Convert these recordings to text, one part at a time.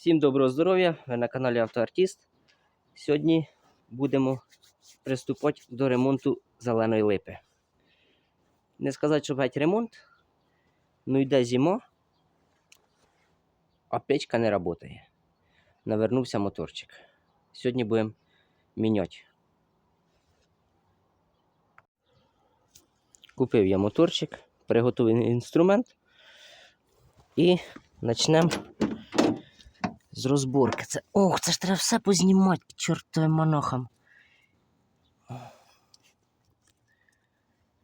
Всім доброго здоров'я! Ви на каналі Автоартіст. Сьогодні будемо приступати до ремонту зеленої липи. Не сказати, що геть ремонт, ну йде зима, а печка не працює. Навернувся моторчик. Сьогодні будемо міняти. Купив я моторчик, приготовлений інструмент і почнемо з розборки. Це. Ох, це ж треба все познімати, к чортовим монахам.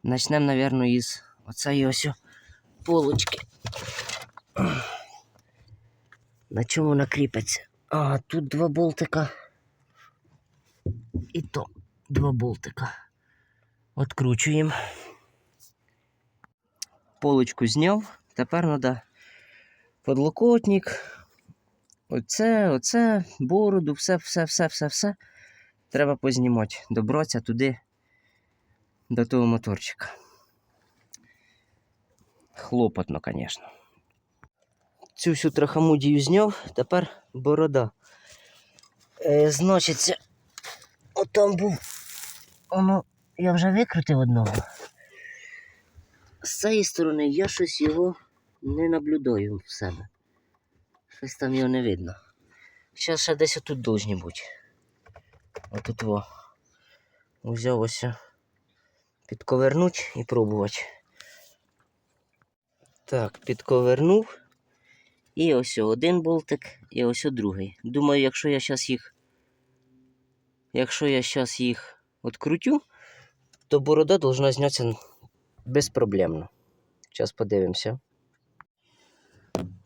Начнемо, напевно, із оцеї ось полочки. На чому вона кріпиться? А, тут два болтика. І то два болтика. Откручуємо. Полочку зняв. Тепер треба подлокотник, Оце, оце, бороду, все, все, все, все, все. Треба познімати. Добратися туди, до того моторчика. Хлопотно, звісно. Цю всю трахамудію зняв, тепер борода. Е, значиться, отам був. Воно, я вже викрутив одного. З цієї сторони я щось його не наблюдаю в себе. Щось там його не видно. Зараз ще десь отут должні бути. Отут во. Взяв ось. Підковернуть і пробувати. Так, підковернув. І ось один болтик, і ось другий. Думаю, якщо я зараз їх. Якщо я зараз їх открутю, то борода должна знятися безпроблемно. Зараз подивимося.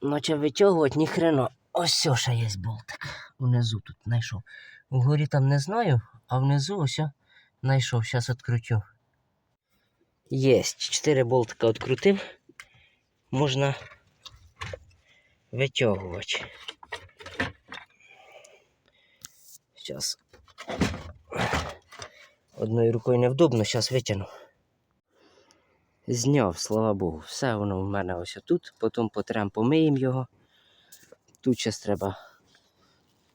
Наче витягувати ні хрена. Ось ще є болтик. Внизу тут знайшов. Вгорі там не знаю, а внизу ось знайшов. Зараз відкрутю. Єсть. Чотири болтика відкрутив. Можна витягувати. Зараз. Одною рукою невдобно, зараз витягну. Зняв, слава Богу, все воно в мене ось тут, потім потрем помиємо його. Тут зараз треба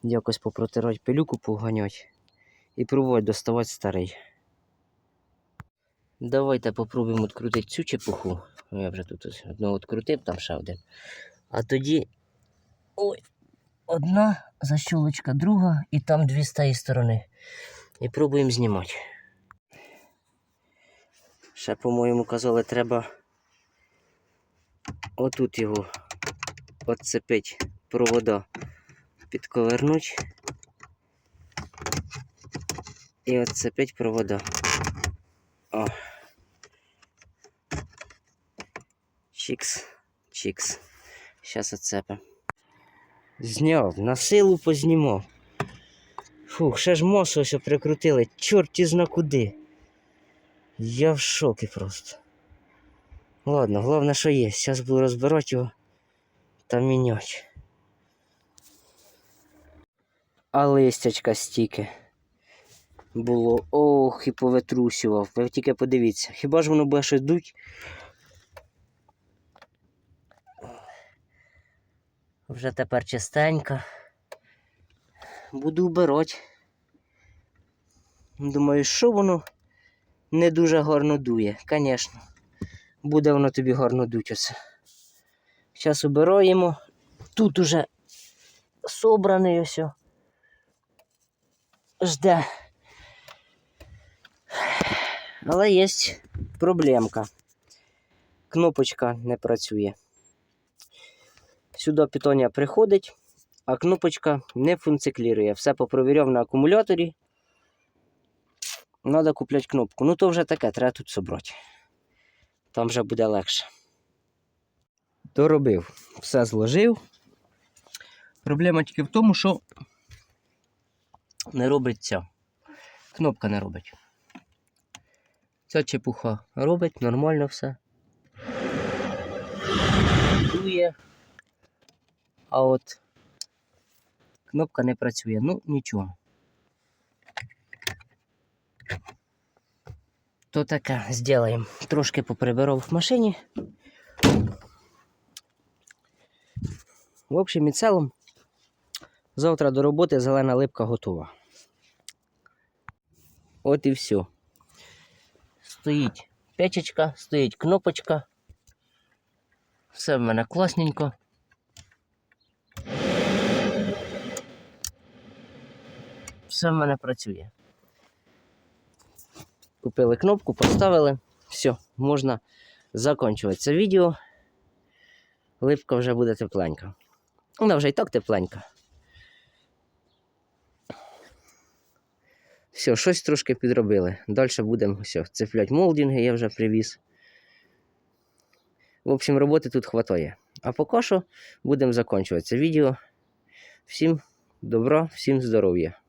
якось попротирати пилюку, поганяти і пробувати доставати старий. Давайте попробуємо відкрутити цю чепуху. Ну, Я вже тут ось одного відкрутив, там ще один. А тоді. Ой, одна защолочка, друга, і там дві з тієї сторони. І пробуємо знімати. Ще, по-моєму, казали, треба отут його отцепить провода, підковернуть і отцепить провода. О. Чікс, чікс. Зараз отцепим. Зняв, на силу познімав. Фух, ще ж мосу ось прикрутили, чорті зна куди. Я в шокі просто. Ладно, головне, що є. Зараз буду розбирати його та міняти. А листячка стільки було. Ох, і повитрусював. Ви тільки подивіться. Хіба ж воно буде щось дуть? Вже тепер чистенько. Буду вбирати. Думаю, що воно не дуже гарно дує, звісно. Буде воно тобі гарно дуть оце. Зараз убираємо. Тут уже собраний ось. Жде. Але є проблемка. Кнопочка не працює. Сюди питання приходить, а кнопочка не функціклірує. Все попровіряв на акумуляторі. Треба купляти кнопку. Ну то вже таке, треба тут собрати. Там вже буде легше. Доробив, все зложив. Проблема тільки в тому, що не робить ця. Кнопка не робить. Ця чепуха робить, нормально все. Дує. А от кнопка не працює. Ну, нічого. То таке зробимо. Трошки поприбирав в машині. В общем і цілому, Завтра до роботи зелена липка готова. От і все. Стоїть печечка, стоїть кнопочка. Все в мене класненько. Все в мене працює. Купили кнопку, поставили. Все, можна закінчувати це відео. Липка вже буде тепленька. Вона вже і так тепленька. Все, щось трошки підробили. Далі будемо все, цепляти молдинги, я вже привіз. В общем, роботи тут хватає. А поки що будемо закінчувати це відео. Всім добра, всім здоров'я.